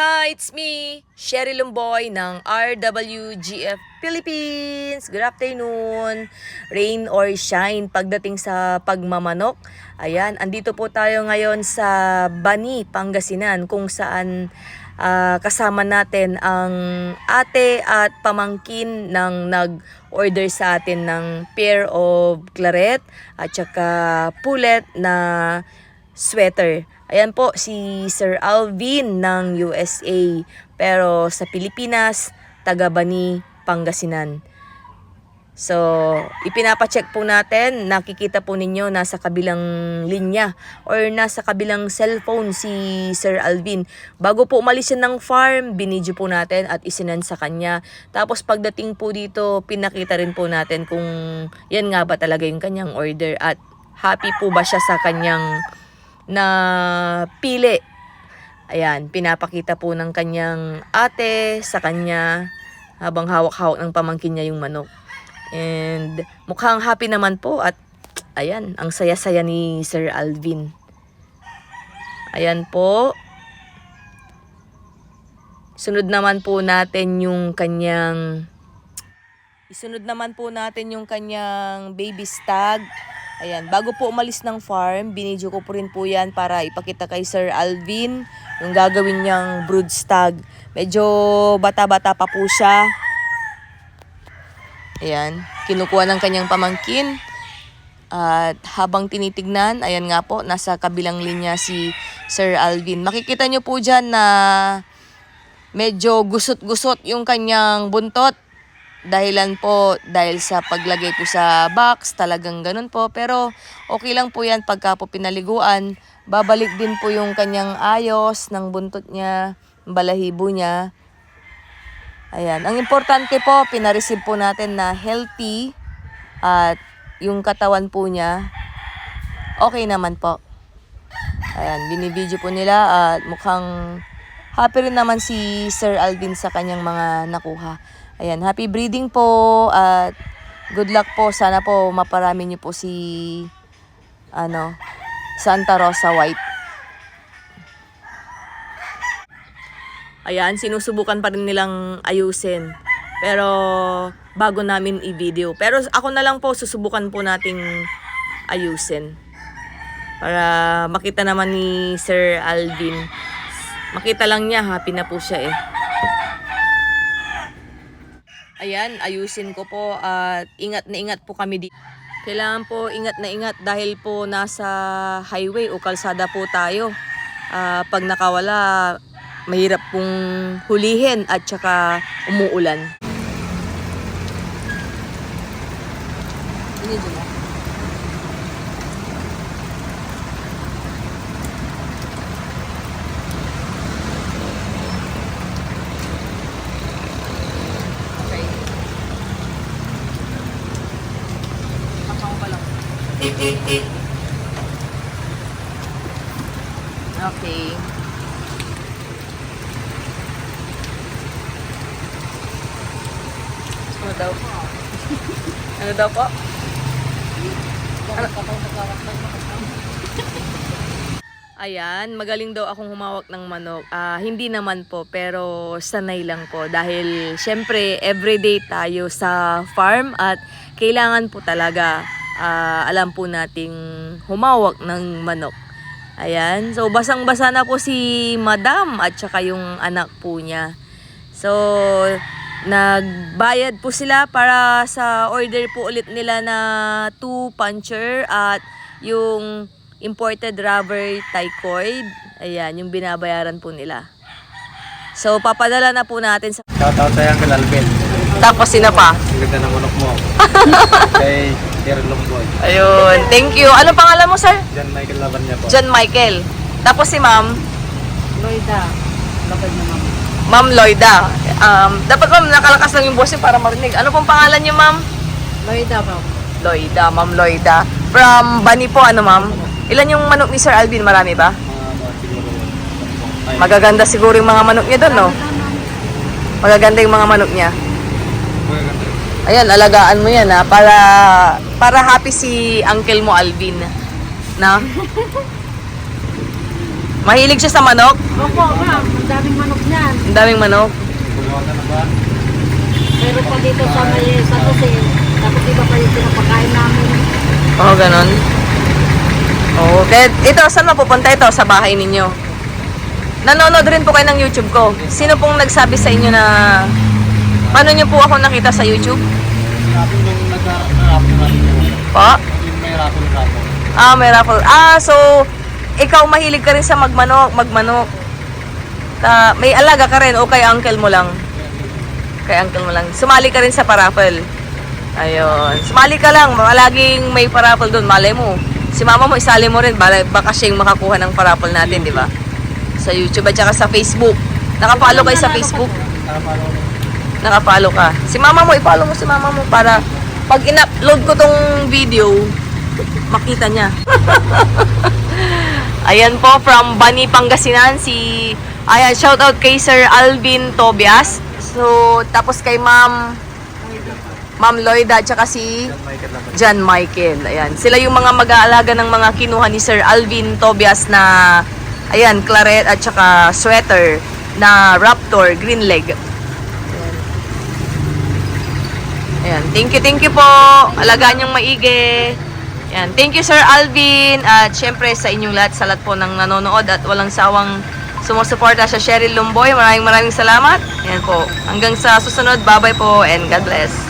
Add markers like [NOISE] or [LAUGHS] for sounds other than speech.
Hi, it's me, Sherry Lumboy ng RWGF Philippines. Good afternoon. Rain or shine pagdating sa pagmamanok. Ayan, andito po tayo ngayon sa Bani, Pangasinan kung saan ah, kasama natin ang ate at pamangkin ng nag-order sa atin ng pair of claret at saka pulet na sweater. Ayan po, si Sir Alvin ng USA. Pero sa Pilipinas, taga Bani, Pangasinan. So, ipinapacheck po natin, nakikita po ninyo nasa kabilang linya or nasa kabilang cellphone si Sir Alvin. Bago po umalis siya ng farm, binidyo po natin at isinan sa kanya. Tapos pagdating po dito, pinakita rin po natin kung yan nga ba talaga yung kanyang order at happy po ba siya sa kanyang na pili. Ayan, pinapakita po ng kanyang ate sa kanya habang hawak-hawak ng pamangkin niya yung manok. And mukhang happy naman po at ayan, ang saya-saya ni Sir Alvin. Ayan po. Sunod naman po natin yung kanyang Isunod naman po natin yung kanyang baby stag. Ayan, bago po umalis ng farm, binidyo ko po rin po yan para ipakita kay Sir Alvin yung gagawin niyang brood stag. Medyo bata-bata pa po siya. Ayan, kinukuha ng kanyang pamangkin. At habang tinitignan, ayan nga po, nasa kabilang linya si Sir Alvin. Makikita nyo po dyan na medyo gusot-gusot yung kanyang buntot. Dahilan po dahil sa paglagay po sa box, talagang ganun po. Pero okay lang po yan pagka po pinaliguan. Babalik din po yung kanyang ayos ng buntot niya, balahibo niya. Ayan. Ang importante po, pinareceive po natin na healthy at yung katawan po niya, okay naman po. Ayan, binibidyo po nila at mukhang happy rin naman si Sir Alvin sa kanyang mga nakuha. Ayan, happy breeding po at good luck po. Sana po maparami niyo po si ano, Santa Rosa White. Ayan, sinusubukan pa rin nilang ayusin. Pero bago namin i-video. Pero ako na lang po, susubukan po nating ayusin. Para makita naman ni Sir Alvin. Makita lang niya, happy na po siya eh. Ayan, ayusin ko po at ingat na ingat po kami dito. Kailangan po ingat na ingat dahil po nasa highway o kalsada po tayo. Ah, pag nakawala, mahirap pong hulihin at saka umuulan. Okay. Okay. Ano daw po? [LAUGHS] ano daw po? Ayan, magaling daw akong humawak ng manok. Ah, hindi naman po, pero sanay lang po. Dahil, syempre, everyday tayo sa farm at kailangan po talaga ah, alam po nating humawak ng manok. Ayan, so basang-basa na po si madam at saka yung anak po niya. So, nagbayad po sila para sa order po ulit nila na 2 puncher at yung imported rubber tycoid. Ayan, yung binabayaran po nila. So, papadala na po natin sa... Shoutout sa'yo, Uncle Alvin. Tapos sina pa. Ang ganda ng manok mo. [LAUGHS] Kay Jerry Longboy. Ayun, thank you. Anong pangalan mo, sir? John Michael Laban niya po. John Michael. Tapos si ma'am, Loida. Lapad na ma'am. Ma'am Loida. Um, dapat ma'am, nakalakas lang yung boss niyo para marinig. Ano pong pangalan niyo, ma'am? Loida ma'am. Loida, ma'am Loida. From Bani po, ano ma'am? Ilan yung manok ni Sir Alvin? Marami ba? Magaganda siguro yung mga manok niya doon, no? Magaganda yung mga manok niya. Ayan, alagaan mo yan, ha? Para, para happy si uncle mo, Alvin. Na? [LAUGHS] Mahilig siya sa manok? Opo, ma'am. Ang daming manok niyan. Ang daming manok. Meron pa dito sa may sa Jose. Tapos iba pa yung pinapakain namin. Oo, oh, ganon. Oo, kaya ito, saan mapupunta ito? Sa bahay ninyo. Nanonood rin po kayo ng YouTube ko. Sino pong nagsabi sa inyo na... Paano nyo po ako nakita sa YouTube? Sabi nung nag-raffle na Po? yung may raffle raffle. Ah, may raffle. Ah, so, ikaw mahilig ka rin sa magmanok, magmanok. Ta, may alaga ka rin o kay uncle mo lang? Kay uncle mo lang. Sumali ka rin sa paraffle. Ayun. Sumali ka lang. Malaging may paraffle doon. Malay mo. Si mama mo, isali mo rin. Baka siya yung makakuha ng paraffle natin, di ba? Sa YouTube at saka sa Facebook. Nakapalo kayo sa Facebook? Para paano nakapalo ka. Si mama mo, ipalo mo si mama mo para pag in-upload ko tong video, makita niya. [LAUGHS] Ayan po, from Bani, Pangasinan, si... Ayan, shout out kay Sir Alvin Tobias. So, tapos kay Ma'am... Ma'am Lloyda, tsaka si. John Michael. Ayan, sila yung mga mag-aalaga ng mga kinuha ni Sir Alvin Tobias na... Ayan, claret at tsaka sweater na Raptor, green leg. Ayan, thank you, thank you po. Alagaan niyong maigi. Ayan, thank you Sir Alvin. At syempre sa inyong lahat, sa lahat po ng nanonood at walang sawang sumusuporta sa Cheryl Lumboy. Maraming maraming salamat. Ayan po. Hanggang sa susunod, bye-bye po and God bless.